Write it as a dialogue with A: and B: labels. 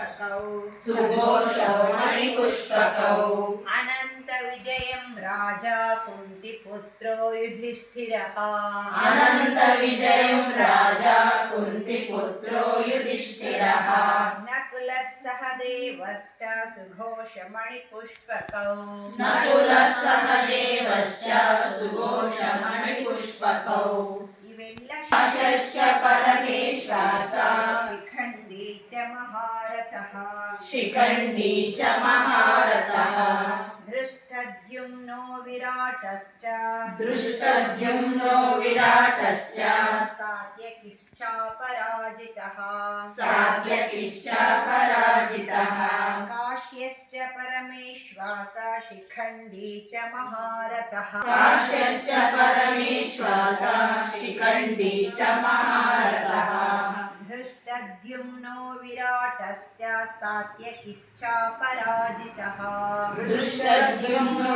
A: मणिपुष्पकौ
B: सुघोषौ मणिपुष्पकौ
A: अनन्तविजयं राजा कुन्तिपुत्रो युधिष्ठिरः
B: अनन्तविजयं राजा कुन्तिपुत्रो युधिष्ठिरः
A: नकुलः सह देवश्च सुघोषमणिपुष्पकौ
B: नकुलः सह देवश्च सुघोषमणिपुष्पकौ
A: इवेल्ल
B: शश्च परमेश्वासा
A: शिखण्डी च महारथः
B: शिखण्डी च महारथः
A: धृष्टद्युम्नो विराटश्च।
B: दृष्टद्युम्नो विराटश्च।
A: सात्यकिश्चापराजितः।
B: सात्यकिश्च पराजितः
A: काश्यश्च परमेश्वासा शिखण्डी च महारथः
B: काश्यश्च परमेश्वासा शिखण्डी च महारथः
A: धृष्टद्युम्नो विराटश्च सात्यकिश्चापराजितः।
B: दृष्टद्युम्नो